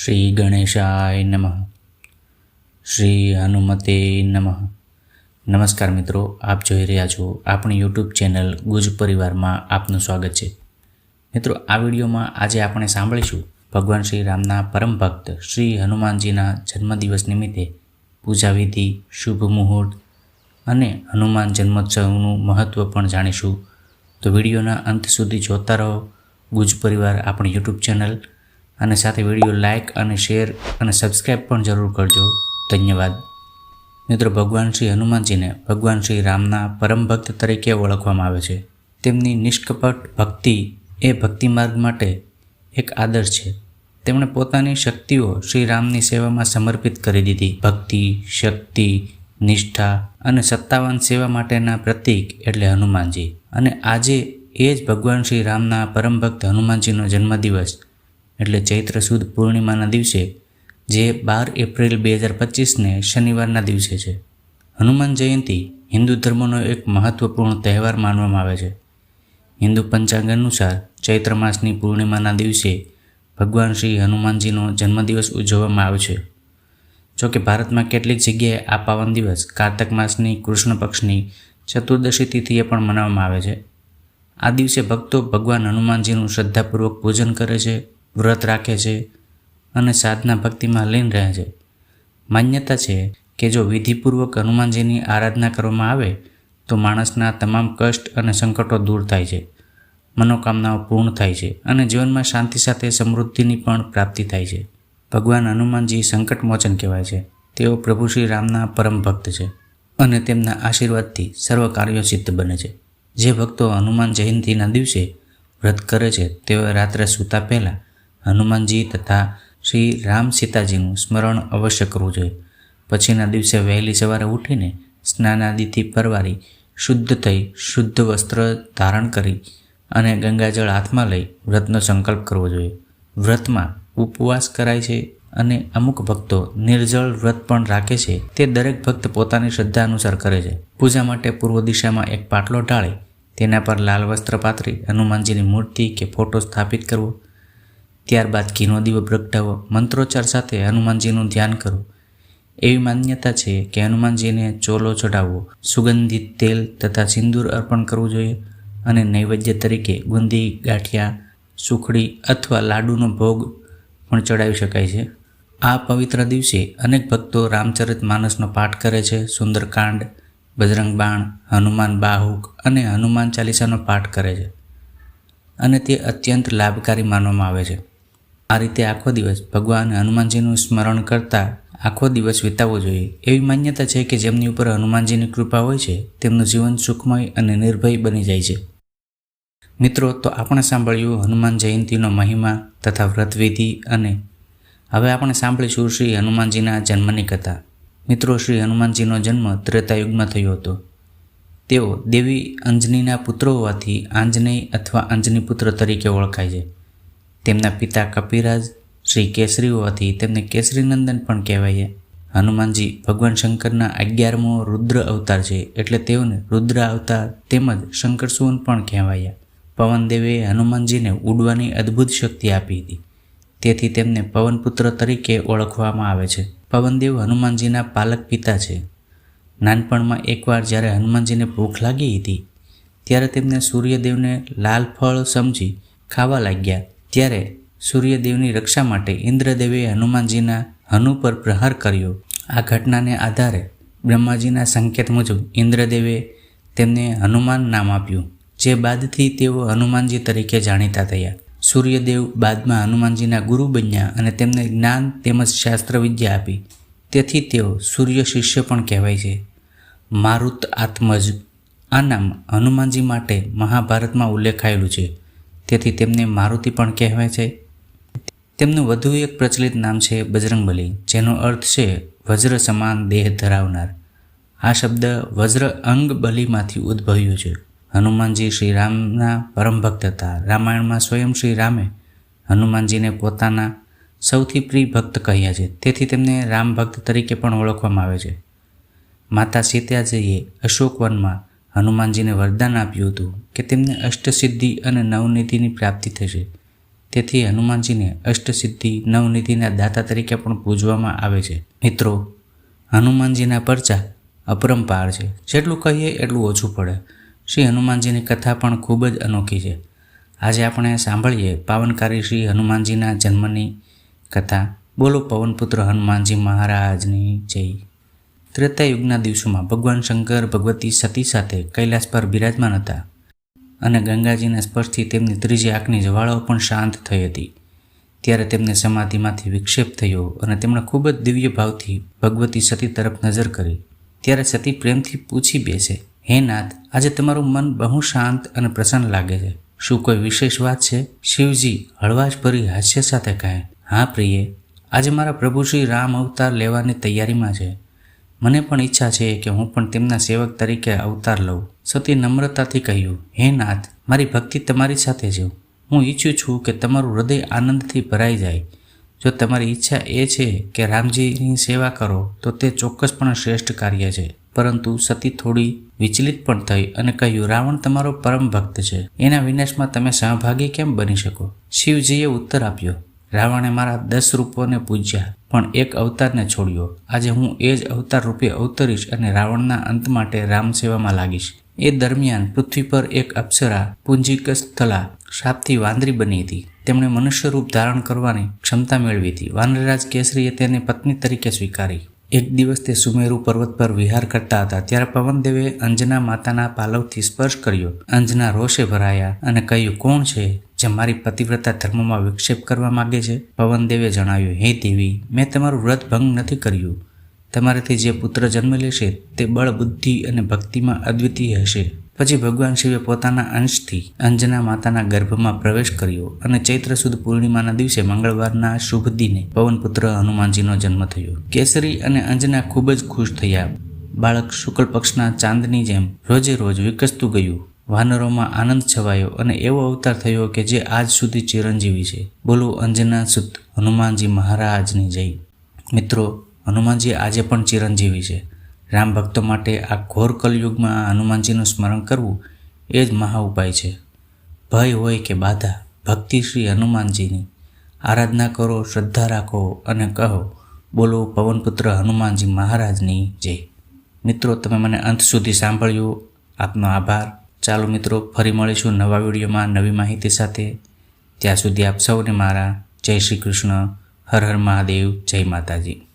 શ્રી ગણેશાય નમઃ. શ્રી હનુમતે નમઃ. નમસ્કાર મિત્રો, આપ જોઈ રહ્યા છો આપણી યુટ્યુબ ચેનલ ગુજ પરિવારમાં આપનું સ્વાગત છે. મિત્રો, આ વિડીયોમાં આજે આપણે સાંભળીશું ભગવાન શ્રી રામના પરમ ભક્ત શ્રી હનુમાનજીના જન્મદિવસ નિમિત્તે પૂજા વિધિ, શુભ મુહૂર્ત અને હનુમાન જન્મોત્સવનું મહત્ત્વ પણ જાણીશું. તો વિડીયોના અંત સુધી જોતા રહો. ગુજ પરિવાર આપણી યુટ્યુબ ચેનલ અને સાથે વીડિયો લાઇક અને શેર અને સબસ્ક્રાઈબ પણ જરૂર કરજો. ધન્યવાદ. મિત્રો, ભગવાન શ્રી હનુમાનજીને ભગવાન શ્રી રામના પરમ ભક્ત તરીકે ઓળખવામાં આવે છે. તેમની નિષ્કપટ ભક્તિ એ ભક્તિ માર્ગ માટે એક આદર્શ છે. તેમણે પોતાની શક્તિઓ શ્રી રામની સેવામાં સમર્પિત કરી દીધી. ભક્તિ, શક્તિ, નિષ્ઠા અને સત્તાવાન સેવા માટેના પ્રતીક એટલે હનુમાનજી. અને આજે એ જ ભગવાન શ્રી રામના પરમ ભક્ત હનુમાનજીનો જન્મદિવસ એટલે ચૈત્ર સુદ પૂર્ણિમાના દિવસે, જે બાર એપ્રિલ બે હજાર પચીસને શનિવારના દિવસે છે. હનુમાન જયંતિ હિન્દુ ધર્મનો એક મહત્વપૂર્ણ તહેવાર માનવામાં આવે છે. હિન્દુ પંચાંગ અનુસાર ચૈત્ર માસની પૂર્ણિમાના દિવસે ભગવાન શ્રી હનુમાનજીનો જન્મદિવસ ઉજવવામાં આવે છે. જોકે ભારતમાં કેટલીક જગ્યાએ આ પાવન દિવસ કાર્તક માસની કૃષ્ણ પક્ષની ચતુર્દશી તિથિએ પણ મનાવવામાં આવે છે. આ દિવસે ભક્તો ભગવાન હનુમાનજીનું શ્રદ્ધાપૂર્વક પૂજન કરે છે. વ્રત રાખે છે અને સાધના ભક્તિમાં લીન રહે છે. માન્યતા છે કે જો વિધિપૂર્વક હનુમાનજીની આરાધના કરવામાં આવે, તો માણસના તમામ કષ્ટ અને સંકટો દૂર થાય છે. મનોકામનાઓ પૂર્ણ થાય છે અને જીવનમાં શાંતિ સાથે સમૃદ્ધિની પણ પ્રાપ્તિ થાય છે. ભગવાન હનુમાનજી સંકટમોચન કહેવાય છે. તેઓ પ્રભુ શ્રી રામના પરમ ભક્ત છે અને તેમના આશીર્વાદથી સર્વ કાર્યો સિદ્ધ બને છે. જે ભક્તો હનુમાન જયંતિના દિવસે વ્રત કરે છે તેઓ રાત્રે સૂતા પહેલાં હનુમાનજી તથા શ્રી રામ સીતાજીનું સ્મરણ અવશ્ય કરવું જોઈએ. પછીના દિવસે વહેલી સવારે ઉઠીને સ્નાનાદિથી પરવારી શુદ્ધ થઈ શુદ્ધ વસ્ત્ર ધારણ કરી અને ગંગાજળ હાથમાં લઈ વ્રતનો સંકલ્પ કરવો જોઈએ. વ્રતમાં ઉપવાસ કરાય છે અને અમુક ભક્તો નિર્જળ વ્રત પણ રાખે છે. તે દરેક ભક્ત પોતાની શ્રદ્ધા અનુસાર કરે છે. પૂજા માટે પૂર્વ દિશામાં એક પાટલો ટાળે તેના પર લાલ વસ્ત્ર પાથરી હનુમાનજીની મૂર્તિ કે ફોટો સ્થાપિત કરવો. ત્યારબાદ ઘીનો દીવો પ્રગટાવો, મંત્રોચ્ચાર સાથે હનુમાનજીનું ધ્યાન કરો. એવી માન્યતા છે કે હનુમાનજીને ચોલો ચડાવવો સુગંધિત તેલ તથા સિંદૂર અર્પણ કરવું જોઈએ અને નૈવેદ્ય તરીકે ગુંદી, ગાંઠિયા, સુખડી અથવા લાડુનો ભોગ પણ ચડાવી શકાય છે. આ પવિત્ર દિવસે અનેક ભક્તો રામચરિત માનસનો પાઠ કરે છે. સુંદરકાંડ, બજરંગ બાણ, હનુમાન બાહુક અને હનુમાન ચાલીસાનો પાઠ કરે છે અને તે અત્યંત લાભકારી માનવામાં આવે છે. આ રીતે આખો દિવસ ભગવાન હનુમાનજીનું સ્મરણ કરતા આખો દિવસ વિતાવવો જોઈએ. એવી માન્યતા છે કે જેમની ઉપર હનુમાનજીની કૃપા હોય છે, તેમનું જીવન સુખમય અને નિર્ભય બની જાય છે. મિત્રો, તો આપણે સાંભળ્યું હનુમાન જયંતિનો મહિમા તથા વ્રતવિધિ અને હવે આપણે સાંભળીશું શ્રી હનુમાનજીના જન્મની કથા. મિત્રો, શ્રી હનુમાનજીનો જન્મ ત્રેતાયુગમાં થયો હતો. તેઓ દેવી અંજનીના પુત્રો હોવાથી આંજનેય અથવા અંજની પુત્ર તરીકે ઓળખાય છે. તેમના પિતા કપિરાજ, શ્રી કેસરી હોવાથી તેમને કેસરીનંદન પણ કહેવાય હનુમાનજી ભગવાન શંકરના અગિયારમો રુદ્ર અવતાર છે એટલે તેઓને રુદ્ર અવતાર તેમજ શંકરસુવન પણ કહેવાયા પવનદેવે હનુમાનજીને ઉડવાની અદ્ભુત શક્તિ આપી હતી. તેથી તેમને પવનપુત્ર તરીકે ઓળખવામાં આવે છે. પવનદેવ હનુમાનજીના પાલક પિતા છે. નાનપણમાં એકવાર જ્યારે હનુમાનજીને ભૂખ લાગી હતી, ત્યારે તેમને સૂર્યદેવને લાલ ફળ સમજી ખાવા લાગ્યા. ત્યારે સૂર્યદેવની રક્ષા માટે ઇન્દ્રદેવે હનુમાનજીના હનુ પર પ્રહાર કર્યો. આ ઘટનાને આધારે બ્રહ્માજીના સંકેત મુજબ ઇન્દ્રદેવે તેમને હનુમાન નામ આપ્યું, જે બાદથી તેઓ હનુમાનજી તરીકે જાણીતા થયા. સૂર્યદેવ બાદમાં હનુમાનજીના ગુરુ બન્યા અને તેમને જ્ઞાન તેમજ શાસ્ત્ર વિદ્યા આપી. તેથી તેઓ સૂર્ય શિષ્ય પણ કહેવાય છે. મારુત આત્મજ, આ નામ હનુમાનજી માટે મહાભારતમાં ઉલ્લેખાયેલું છે. તેથી તેમને મારુતિ પણ કહેવાય છે. તેમનું વધુ એક પ્રચલિત નામ છે બજરંગબલી, જેનો અર્થ છે વજ્ર સમાન દેહ ધરાવનાર. આ શબ્દ વજ્ર અંગ બલીમાંથી ઉદ્ભવ્યો છે. હનુમાનજી શ્રી રામના પરમ ભક્ત હતા. રામાયણમાં સ્વયં શ્રી રામે હનુમાનજીને પોતાના સૌથી પ્રિય ભક્ત કહ્યા છે. તેથી તેમને રામ ભક્ત તરીકે પણ ઓળખવામાં આવે છે. માતા સીતાજીએ અશોકવનમાં હનુમાનજીને વરદાન આપ્યું હતું કે તેમને અષ્ટસિદ્ધિ અને નવનિધિની પ્રાપ્તિ થશે. તેથી હનુમાનજીને અષ્ટસિદ્ધિ, નવનિધિના દાતા તરીકે પણ પૂજવામાં આવે છે. મિત્રો, હનુમાનજીના પરચા અપરંપાર છે. જેટલું કહીએ એટલું ઓછું પડે. શ્રી હનુમાનજીની કથા પણ ખૂબ જ અનોખી છે. આજે આપણે સાંભળીએ પાવનકારી શ્રી હનુમાનજીના જન્મની કથા. બોલો પવનપુત્ર હનુમાનજી મહારાજની જય. ત્રેતાયુગના દિવસોમાં ભગવાન શંકર, ભગવતી સતી સાથે કૈલાસ પર બિરાજમાન હતા અને ગંગાજીના સ્પર્શથી તેમની ત્રીજી આંખની જવાળાઓ પણ શાંત થઈ હતી. ત્યારે તેમને સમાધિમાંથી વિક્ષેપ થયો અને તેમણે ખૂબ જ દિવ્ય ભાવથી ભગવતી સતી તરફ નજર કરી. ત્યારે સતી પ્રેમથી પૂછી બેસે, હે નાથ, આજે તમારું મન બહુ શાંત અને પ્રસન્ન લાગે છે. શું કોઈ વિશેષ વાત છે? શિવજી હળવાશભરી હાસ્ય સાથે કહે, હા પ્રિયે, આજે મારા પ્રભુ શ્રી રામ અવતાર લેવાની તૈયારીમાં છે. મને પણ ઈચ્છા છે કે હું પણ તેમના સેવક તરીકે અવતાર લઉં. સતી નમ્રતાથી કહ્યું, હે નાથ, મારી ભક્તિ તમારી સાથે છે. હું ઈચ્છું છું કે તમારું હૃદય આનંદથી ભરાઈ જાય. જો તમારી ઈચ્છા એ છે કે રામજીની સેવા કરો, તો તે ચોક્કસપણે શ્રેષ્ઠ કાર્ય છે. પરંતુ સતી થોડી વિચલિત પણ થઈ અને કહ્યું, રાવણ તમારો પરમ ભક્ત છે. એના વિનાશમાં તમે સહભાગી કેમ બની શકો? શિવજીએ ઉત્તર આપ્યો રાવણે મારા દસ રૂપોને પૂજ્યા, પણ એક અવતારને છોડ્યો. આજે હું એ જ અવતાર રૂપે અવતરીશ અને રાવણના અંત માટે રામ સેવામાં લાગીશ. એ દરમિયાન પૃથ્વી પર એક અપ્સરા, પુંજીક સ્થલા, શાપથી વાંદરી બની હતી. તેમણે મનુષ્ય રૂપ ધારણ કરવાની ક્ષમતા મેળવી હતી. વાનરરાજ કેસરીએ તેને પત્ની તરીકે સ્વીકારી. એક દિવસ તે સુમેરુ પર્વત પર વિહાર કરતા હતા, ત્યારે પવનદેવે અંજના માતાના પાલવથી સ્પર્શ કર્યો. અંજના રોષે ભરાયા અને કહ્યું, કોણ છે? જે મારી પતિવ્રતા ધર્મમાં વિક્ષેપ કરવા માગે છે પવનદેવે જણાવ્યું, હે દેવી, મેં તમારું વ્રત ભંગ નથી કર્યું. તમારાથી જે પુત્ર જન્મ લેશે, તે બળ, બુદ્ધિ અને ભક્તિમાં અદ્વિતીય હશે. પછી ભગવાન શિવે પોતાના અંશથી અંજના માતાના ગર્ભમાં પ્રવેશ કર્યો અને ચૈત્ર સુદ પૂર્ણિમાના દિવસે મંગળવારના શુભ દિને પવનપુત્ર હનુમાનજીનો જન્મ થયો. કેસરી અને અંજના ખૂબ જ ખુશ થયા. બાળક શુક્લ પક્ષના ચાંદની જેમ રોજે રોજ વિકસતું ગયું. વાનરોમાં આનંદ છવાયો અને એવો અવતાર થયો કે જે આજ સુધી ચિરંજીવી છે. બોલો, અંજના સુત, હનુમાનજી મહારાજની જય. મિત્રો, હનુમાનજી આજે પણ ચિરંજીવી છે. રામ ભક્તો માટે આ ઘોર કલયુગમાં હનુમાનજીનું સ્મરણ કરવું એ જ મહા ઉપાય છે. ભય હોય કે બાધા, ભક્તિ શ્રી હનુમાનજીની. આરાધના કરો, શ્રદ્ધા રાખો અને કહો, બોલો, પવનપુત્ર હનુમાનજી મહારાજની જય. મિત્રો, તમે મને અંત સુધી સાંભળ્યું. આપનો આભાર. ચાલો મિત્રો, ફરી મળીશું નવા વિડીયોમાં નવી માહિતી સાથે. ત્યાં સુધી આપ સૌને મારા જય શ્રી કૃષ્ણ. હર હર મહાદેવ. જય માતાજી.